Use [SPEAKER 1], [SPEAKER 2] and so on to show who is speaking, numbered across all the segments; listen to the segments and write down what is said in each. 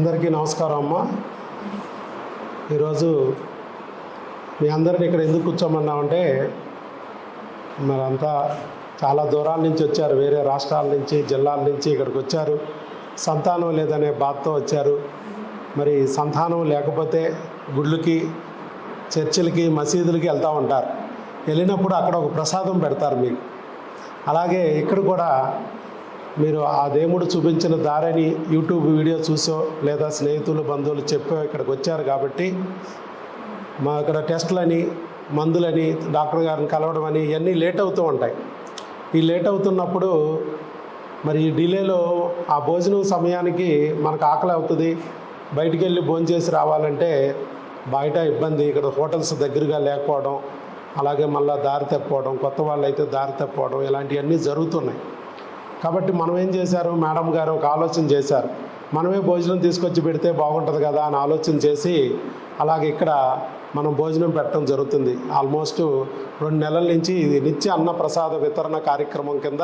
[SPEAKER 1] అందరికీ నమస్కారం అమ్మ. ఈరోజు మీ అందరిని ఇక్కడ ఎందుకు కూర్చోమన్నామంటే మరంతా చాలా దూరాల నుంచి వచ్చారు వేరే రాష్ట్రాల నుంచి జిల్లాల నుంచి ఇక్కడికి వచ్చారు. సంతానం లేదనే బాధతో వచ్చారు. మరి సంతానం లేకపోతే గుళ్ళకి చర్చిలకి మసీదులకి వెళ్తూ ఉంటారు. వెళ్ళినప్పుడు అక్కడ ఒక ప్రసాదం పెడతారు మీకు. అలాగే ఇక్కడ కూడా మీరు ఆ దేవుడు చూపించిన దారిని యూట్యూబ్ వీడియో చూసో లేదా స్నేహితులు బంధువులు చెప్పో ఇక్కడికి వచ్చారు కాబట్టి మా ఇక్కడ టెస్టులని మందులని డాక్టర్ గారిని కలవడం అని ఇవన్నీ లేట్ అవుతూ ఉంటాయి. ఈ లేట్ అవుతున్నప్పుడు మరి ఈ డిలేలో ఆ భోజనం సమయానికి మనకు ఆకలి అవుతుంది. బయటికి వెళ్ళి భోంచేసి రావాలంటే బయట ఇబ్బంది. ఇక్కడ హోటల్స్ దగ్గరగా లేకపోవడం అలాగే మళ్ళీ దారి తప్పిపోవడం కొత్త వాళ్ళు అయితే దారి తప్పిపోవడం ఇలాంటివన్నీ జరుగుతున్నాయి. కాబట్టి మనం ఏం చేశారు? మేడం గారు ఒక ఆలోచన చేశారు. మనమే భోజనం తీసుకొచ్చి పెడితే బాగుంటుంది కదా అని ఆలోచన చేసి అలాగే ఇక్కడ మనం భోజనం పెట్టడం జరుగుతుంది. ఆల్మోస్ట్ రెండు నెలల నుంచి ఇది నిత్య అన్న ప్రసాద వితరణ కార్యక్రమం కింద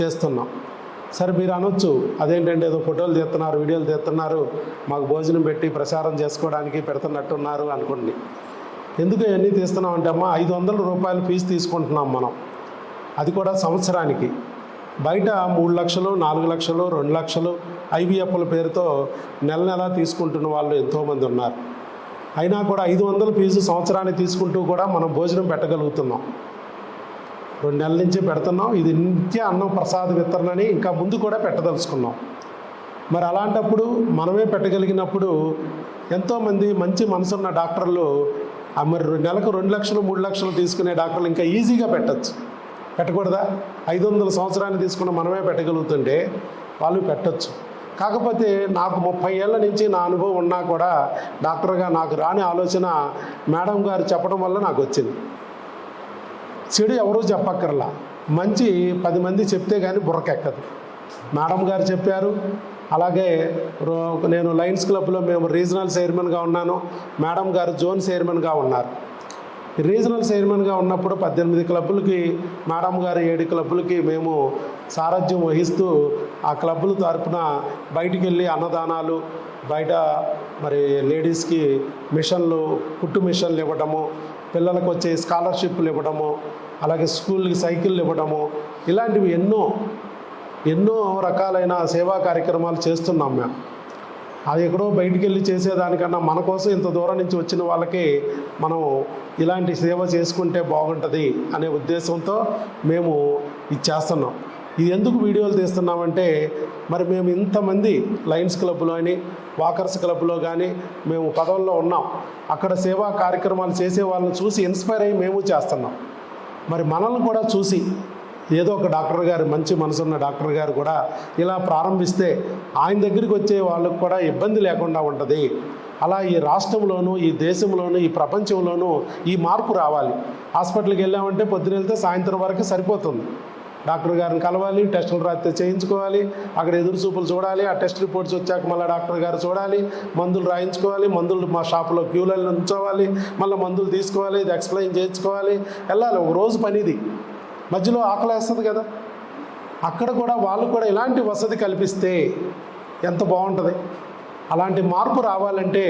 [SPEAKER 1] చేస్తున్నాం. సరే మీరు అనొచ్చు. అదేంటంటే ఏదో ఫోటోలు తీస్తున్నారు వీడియోలు తీస్తున్నారు మాకు భోజనం పెట్టి ప్రసారం చేసుకోవడానికి పెడుతున్నట్టున్నారు అనుకోండి. ఎందుకు ఇవన్నీ తీస్తున్నాం అంటే అమ్మా ఐదు వందల రూపాయలు ఫీజు తీసుకుంటున్నాం మనం. అది కూడా సంవత్సరానికి. బయట మూడు లక్షలు నాలుగు లక్షలు రెండు లక్షలు ఐవీఎఫ్ల పేరుతో నెల నెల తీసుకుంటున్న వాళ్ళు ఎంతోమంది ఉన్నారు. అయినా కూడా ఐదు వందల ఫీజు సంవత్సరానికి తీసుకుంటూ కూడా మనం భోజనం పెట్టగలుగుతున్నాం. రెండు నెలల నుంచి పెడుతున్నాం. ఇది నిత్య అన్నం ప్రసాద వితరణని ఇంకా ముందు కూడా పెట్టదలుచుకున్నాం. మరి అలాంటప్పుడు మనమే పెట్టగలిగినప్పుడు ఎంతోమంది మంచి మనసున్న డాక్టర్లు మరి నెలకు రెండు లక్షలు మూడు లక్షలు తీసుకునే డాక్టర్లు ఇంకా ఈజీగా పెట్టచ్చు. పెట్టకూడదా? ఐదు వందల సంవత్సరాన్ని తీసుకున్న మనమే పెట్టగలుగుతుంటే వాళ్ళు పెట్టచ్చు. కాకపోతే నాకు ముప్పై ఏళ్ళ నుంచి నా అనుభవం ఉన్నా కూడా డాక్టర్గా నాకు రాని ఆలోచన మేడం గారు చెప్పడం వల్ల నాకు వచ్చింది. చెడు ఎవరూ చెప్పక్కర్లా. మంచి పది మంది చెప్తే కానీ బుర్రకెక్కదు. మేడం గారు చెప్పారు. అలాగే నేను లయన్స్ క్లబ్లో మేము రీజనల్ చైర్మన్గా ఉన్నాను. మేడం గారు జోన్ చైర్మన్గా ఉన్నారు. రీజనల్ చైర్మన్గా ఉన్నప్పుడు పద్దెనిమిది క్లబ్బులకి మేడం గారు ఏడు క్లబ్బులకి మేము సారథ్యం వహిస్తూ ఆ క్లబ్బుల తరపున బయటికి వెళ్ళి అన్నదానాలు బయట మరి లేడీస్కి మిషన్లు కుట్టు మిషన్లు ఇవ్వడము పిల్లలకు వచ్చే స్కాలర్షిప్లు ఇవ్వడము అలాగే స్కూల్కి సైకిళ్ళు ఇవ్వడము ఇలాంటివి ఎన్నో ఎన్నో రకాలైన సేవా కార్యక్రమాలు చేస్తున్నాం మేము. అది ఎక్కడో బయటికి వెళ్ళి చేసేదానికన్నా మన కోసం ఇంత దూరం నుంచి వచ్చిన వాళ్ళకి మనం ఇలాంటి సేవ చేసుకుంటే బాగుంటుంది అనే ఉద్దేశంతో మేము ఇది చేస్తున్నాం. ఇది ఎందుకు వీడియోలు తీస్తున్నామంటే మరి మేము ఇంతమంది లయన్స్ క్లబ్లో అని వాకర్స్ క్లబ్లో కానీ మేము పదవుల్లో ఉన్నాం. అక్కడ సేవా కార్యక్రమాలు చేసే వాళ్ళని చూసి ఇన్స్పైర్ అయ్యి మేము చేస్తున్నాం. మరి మనల్ని కూడా చూసి ఏదో ఒక డాక్టర్ గారు మంచి మనసున్న డాక్టర్ గారు కూడా ఇలా ప్రారంభిస్తే ఆయన దగ్గరికి వచ్చే వాళ్ళకు కూడా ఇబ్బంది లేకుండా ఉంటుంది. అలా ఈ రాష్ట్రంలోనూ ఈ దేశంలోనూ ఈ ప్రపంచంలోనూ ఈ మార్పు రావాలి. హాస్పిటల్కి వెళ్ళామంటే పొద్దున వెళ్తే సాయంత్రం వరకు సరిపోతుంది. డాక్టర్ గారిని కలవాలి టెస్టులు రాస్తే చేయించుకోవాలి అక్కడ ఎదురు చూపులు చూడాలి ఆ టెస్ట్ రిపోర్ట్స్ వచ్చాక మళ్ళీ డాక్టర్ గారు చూడాలి మందులు రాయించుకోవాలి మందులు మా షాపులో క్యూలలో ఉంచోవాలి మళ్ళీ మందులు తీసుకోవాలి ఇది ఎక్స్ప్లెయిన్ చేయించుకోవాలి వెళ్ళాలి. ఒక రోజు పనిది. మధ్యలో ఆకలి వేస్తుంది కదా. అక్కడ కూడా వాళ్ళు కూడా ఇలాంటి వసతి కల్పిస్తే ఎంత బాగుంటుంది? అలాంటి మార్పు రావాలంటే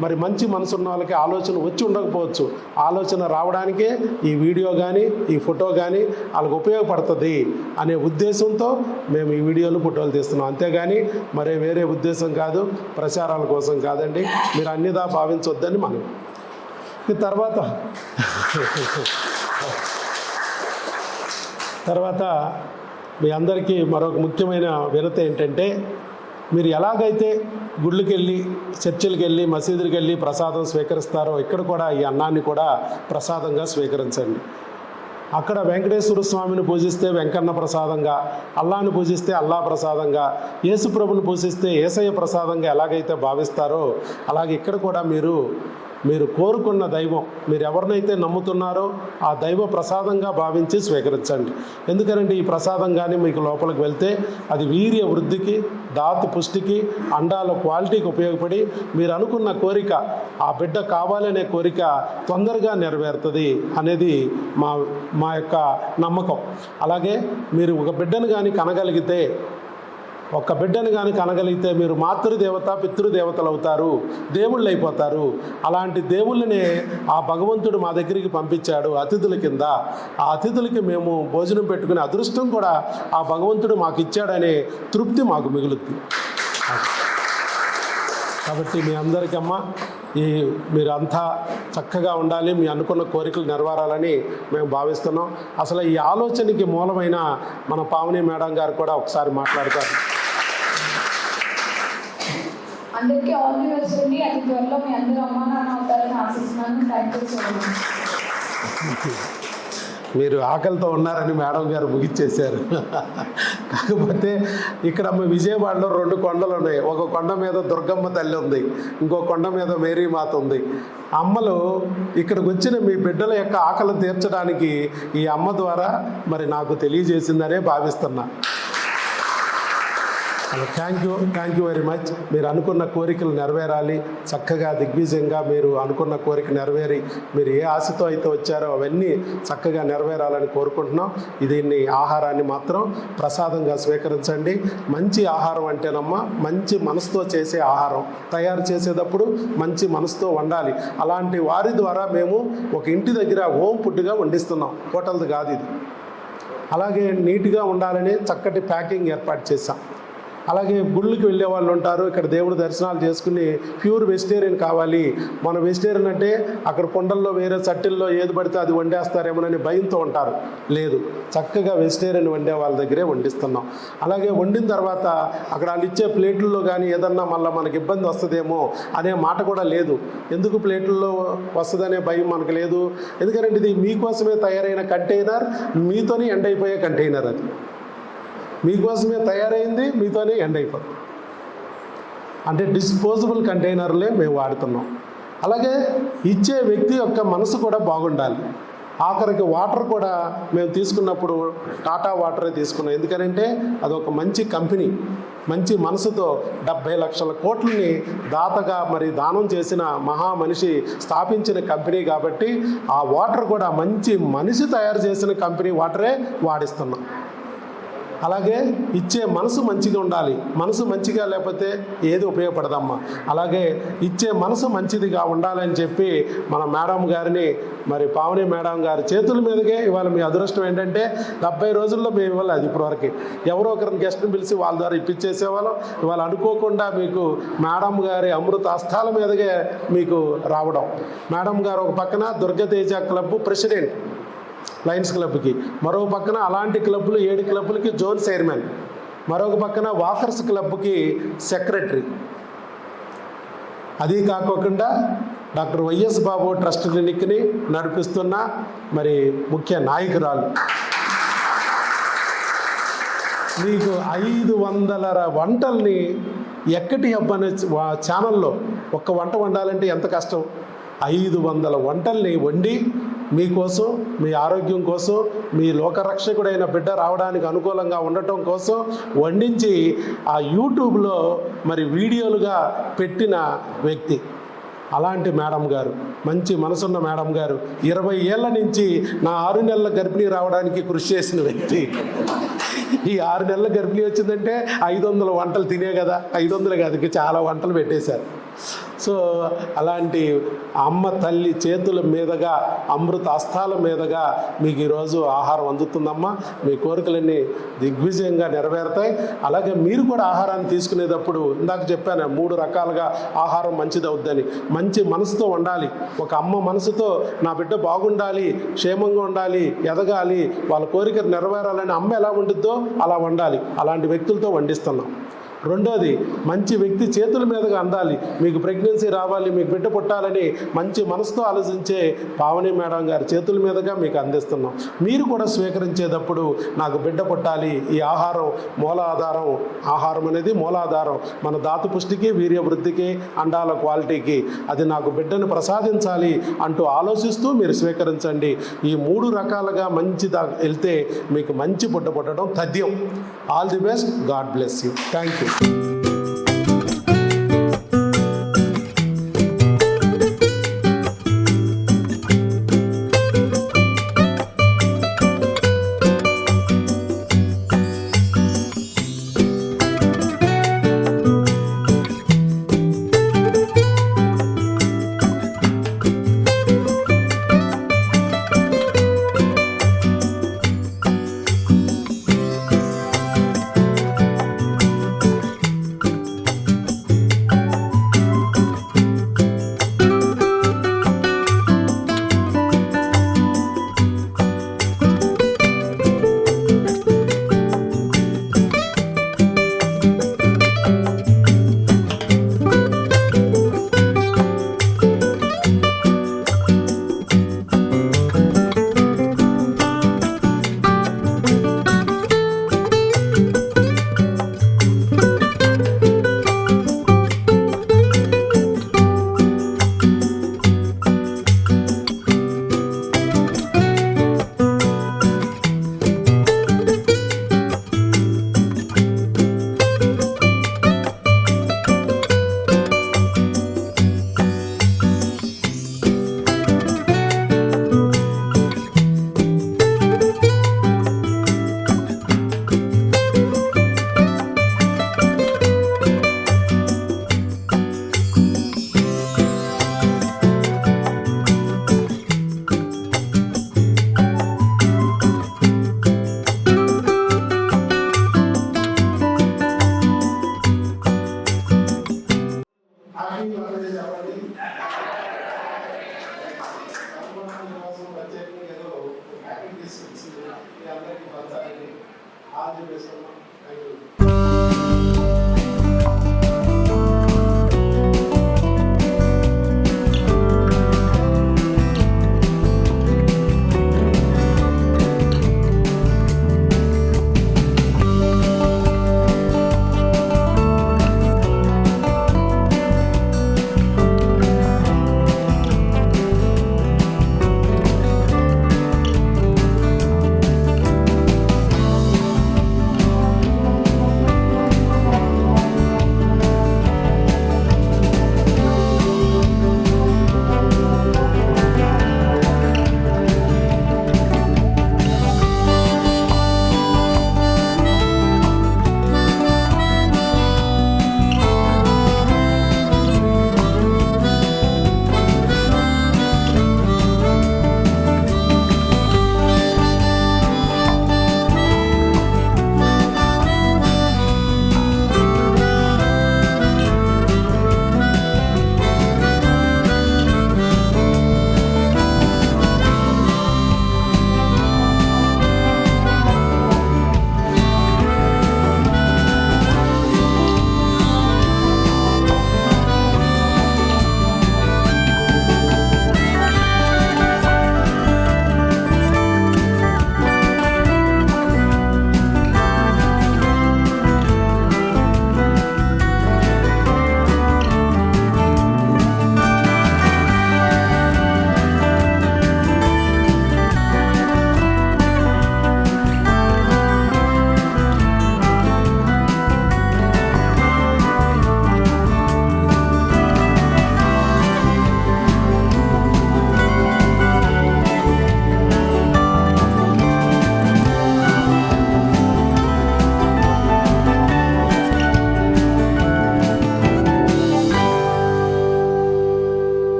[SPEAKER 1] మరి మంచి మనసున్న వాళ్ళకి ఆలోచన వచ్చి ఉండకపోవచ్చు. ఆలోచన రావడానికే ఈ వీడియో కానీ ఈ ఫోటో కానీ వాళ్ళకి ఉపయోగపడుతుంది అనే ఉద్దేశంతో మేము ఈ వీడియోలు ఫోటోలు తీస్తున్నాం. అంతేగాని మరే వేరే ఉద్దేశం కాదు ప్రచారాల కోసం కాదండి. మీరు అన్నిదా భావించొద్దని మనం. ఈ తర్వాత తర్వాత మీ అందరికీ మరొక ముఖ్యమైన వినత ఏంటంటే మీరు ఎలాగైతే గుళ్ళకి వెళ్ళి చర్చిలకు వెళ్ళి మసీదులకు వెళ్ళి ప్రసాదం స్వీకరిస్తారో ఇక్కడ కూడా ఈ అన్నాన్ని కూడా ప్రసాదంగా స్వీకరించండి. అక్కడ వెంకటేశ్వర స్వామిని పూజిస్తే వెంకన్న ప్రసాదంగా అల్లాను పూజిస్తే అల్లా ప్రసాదంగా యేసుప్రభుని పూజిస్తే ఏసయ్య ప్రసాదంగా ఎలాగైతే భావిస్తారో అలాగే ఇక్కడ కూడా మీరు మీరు కోరుకున్న దైవం మీరు ఎవరినైతే నమ్ముతున్నారో ఆ దైవ ప్రసాదంగా భావించి స్వీకరించండి. ఎందుకంటే ఈ ప్రసాదం కానీ మీకు లోపలికి వెళ్తే అది వీర్య వృద్ధికి దాతు పుష్టికి అండాల క్వాలిటీకి ఉపయోగపడి మీరు అనుకున్న కోరిక ఆ బిడ్డ కావాలనే కోరిక తొందరగా నెరవేరుతుంది అనేది మా మా యొక్క నమ్మకం. అలాగే మీరు ఒక బిడ్డను కానీ కనగలిగితే ఒక్క బిడ్డను కానీ కనగలిగితే మీరు మాతృదేవత పితృదేవతలు అవుతారు దేవుళ్ళు అయిపోతారు అలాంటి దేవుళ్ళని ఆ భగవంతుడు మా దగ్గరికి పంపించాడు అతిథుల కింద. ఆ అతిథులకి మేము భోజనం పెట్టుకునే అదృష్టం కూడా ఆ భగవంతుడు మాకు ఇచ్చాడనే తృప్తి మాకు మిగులుద్ది కాబట్టి మీ అందరికమ్మా ఈ మీరంతా చక్కగా ఉండాలి మీ అనుకున్న కోరికలు నెరవేరాలని మేము భావిస్తున్నాం. అసలు ఈ ఆలోచనకి మూలమైన మన పావని మేడం గారు కూడా ఒకసారి మాట్లాడతారు.
[SPEAKER 2] అందరికీ ఆల్ ది బెస్ట్ అండి అతి త్వరలో మీ అందరూ అమ్మా నాన్న అవుతారని ఆశిస్తున్నాను. థ్యాంక్ యూ సో మచ్
[SPEAKER 1] మీరు ఆకలితో ఉన్నారని మేడం గారు ముగిచ్చేశారు. కాకపోతే ఇక్కడ మా విజయవాడలో రెండు కొండలు ఉన్నాయి. ఒక కొండ మీద దుర్గమ్మ తల్లి ఉంది. ఇంకో కొండ మీద మేరీమాత ఉంది. అమ్మలు ఇక్కడికి వచ్చిన మీ బిడ్డల యొక్క ఆకలి తీర్చడానికి ఈ అమ్మ ద్వారా మరి నాకు తెలియజేసిందనే భావిస్తున్నా. Thank you thank you very much మీరు అనుకున్న కోరికలు నెరవేరాలి. చక్కగా దిగ్విజయంగా మీరు అనుకున్న కోరిక నెరవేరి మీరు ఏ ఆశతో అయితే వచ్చారో అవన్నీ చక్కగా నెరవేరాలని కోరుకుంటున్నాం. దీన్ని ఆహారాన్ని మాత్రం ప్రసాదంగా స్వీకరించండి. మంచి ఆహారం అంటేనమ్మా మంచి మనసుతో చేసే ఆహారం. తయారు చేసేటప్పుడు మంచి మనసుతో వండాలి. అలాంటి వారి ద్వారా మేము ఒక ఇంటి దగ్గర హోమ్ ఫుడ్గా వండిస్తున్నాం. హోటల్ది కాదు ఇది. అలాగే నీట్గా ఉండాలని చక్కటి ప్యాకింగ్ ఏర్పాటు చేశాం. అలాగే గుళ్ళకి వెళ్ళే వాళ్ళు ఉంటారు. ఇక్కడ దేవుడు దర్శనాలు చేసుకుని ప్యూర్ వెజిటేరియన్ కావాలి. మన వెజిటేరియన్ అంటే అక్కడ కొండల్లో వేరే చట్టిల్లో ఏది పడితే అది వండేస్తారేమోనని భయంతో ఉంటారు. లేదు చక్కగా వెజిటేరియన్ వండే వాళ్ళ దగ్గరే వండిస్తున్నాం. అలాగే వండిన తర్వాత అక్కడ వాళ్ళు ఇచ్చే ప్లేట్లలో కానీ ఏదన్నా మళ్ళీ మనకి ఇబ్బంది వస్తుందేమో అనే మాట కూడా లేదు. ఎందుకు ప్లేట్లలో వస్తుందనే భయం మనకు లేదు. ఎందుకంటే ఇది మీకోసమే తయారైన కంటైనర్ మీతోనే ఎండ్ అయిపోయే కంటైనర్ అది. మీకోసమే తయారైంది మీతోనే ఎండ్ అయిపోతుంది. అంటే డిస్పోజబుల్ కంటైనర్లే మేము వాడుతున్నాం. అలాగే ఇచ్చే వ్యక్తి యొక్క మనసు కూడా బాగుండాలి. ఆఖరికి వాటర్ కూడా మేము తీసుకున్నప్పుడు టాటా వాటరే తీసుకున్నాం. ఎందుకనంటే అదొక మంచి కంపెనీ. మంచి మనసుతో డెబ్భై లక్షల కోట్లని దాతగా మరి దానం చేసిన మహా మనిషి స్థాపించిన కంపెనీ కాబట్టి ఆ వాటర్ కూడా మంచి మనిషి తయారు చేసిన కంపెనీ వాటరే వాడిస్తున్నాం. అలాగే ఇచ్చే మనసు మంచిగా ఉండాలి. మనసు మంచిగా లేకపోతే ఏది ఉపయోగపడదమ్మా. అలాగే ఇచ్చే మనసు మంచిదిగా ఉండాలని చెప్పి మన మేడం గారిని మరి పావని మేడం గారి చేతుల మీదకే ఇవాళ మీ అదృష్టం ఏంటంటే డెబ్బై రోజుల్లో మేము ఇవ్వాలి అది ఇప్పటివరకు ఎవరో ఒకరిని గెస్ట్ని పిలిచి వాళ్ళ ద్వారా ఇప్పించేసేవాళ్ళం. ఇవాళ అనుకోకుండా మీకు మేడం గారి అమృత హస్తాల మీదకే మీకు రావడం. మేడం గారు ఒక పక్కన దుర్గతేజ క్లబ్ ప్రెసిడెంట్ లయన్స్ క్లబ్కి. మరో పక్కన అలాంటి క్లబ్లు ఏడు క్లబ్లకి జోన్ చైర్మన్. మరొక పక్కన వాకర్స్ క్లబ్కి సెక్రటరీ. అది కాకోకుండా డాక్టర్ వైఎస్ బాబు ట్రస్ట్ క్లినిక్ని నడిపిస్తున్న మరి ముఖ్య నాయకురాలు. మీకు ఐదు వందల వంటల్ని ఎక్కటి హబ్ అనే ఛానల్లో ఒక్క వంట వండాలంటే ఎంత కష్టం? ఐదు వందల వంటల్ని వండి మీకోసం మీ ఆరోగ్యం కోసం మీ లోకరక్షకుడైన బిడ్డ రావడానికి అనుకూలంగా ఉండటం కోసం వండించి ఆ యూట్యూబ్లో మరి వీడియోలుగా పెట్టిన వ్యక్తి. అలాంటి మేడం గారు మంచి మనసున్న మేడం గారు ఇరవై ఏళ్ళ నుంచి నా ఆరు నెలల గర్భిణీ రావడానికి కృషి చేసిన వ్యక్తి. ఈ ఆరు నెలల గర్భిణీ వచ్చిందంటే ఐదు వందల వంటలు తినే కదా ఐదు వందలు కాదు ఇంకా చాలా వంటలు పెట్టేశారు. సో అలాంటి అమ్మ తల్లి చేతుల మీదుగా అమృత హస్తాల మీదుగా మీకు ఈరోజు ఆహారం అందుతుందమ్మా. మీ కోరికలన్నీ దిగ్విజయంగా నెరవేరుతాయి. అలాగే మీరు కూడా ఆహారాన్ని తీసుకునేటప్పుడు ఇందాక చెప్పాను మూడు రకాలుగా ఆహారం మంచిది అవుద్దని మంచి మనసుతో ఉండాలి ఒక అమ్మ మనసుతో నా బిడ్డ బాగుండాలి క్షేమంగా ఉండాలి ఎదగాలి వాళ్ళ కోరిక నెరవేరాలని అమ్మ ఎలా ఉంటుందో అలా వండాలి. అలాంటి వ్యక్తులతో వండిస్తున్నాం. రెండోది మంచి వ్యక్తి చేతుల మీదుగా అందాలి. మీకు ప్రెగ్నెన్సీ రావాలి మీకు బిడ్డ పుట్టాలని మంచి మనసుతో ఆలోచించే పావని మేడం గారి చేతుల మీదుగా మీకు అందిస్తున్నాం. మీరు కూడా స్వీకరించేటప్పుడు నాకు బిడ్డ పుట్టాలి ఈ ఆహారం మూలాధారం ఆహారం అనేది మూలాధారం. మన దాతు పుష్టికి వీర్యవృద్ధికి అండాల క్వాలిటీకి అది నాకు బిడ్డను ప్రసాదించాలి అంటూ ఆలోచిస్తూ మీరు స్వీకరించండి. ఈ మూడు రకాలుగా మంచి దా వెళ్తే మీకు మంచి పుట్ట పుట్టడం తథ్యం. All the best. God bless you. Thank you.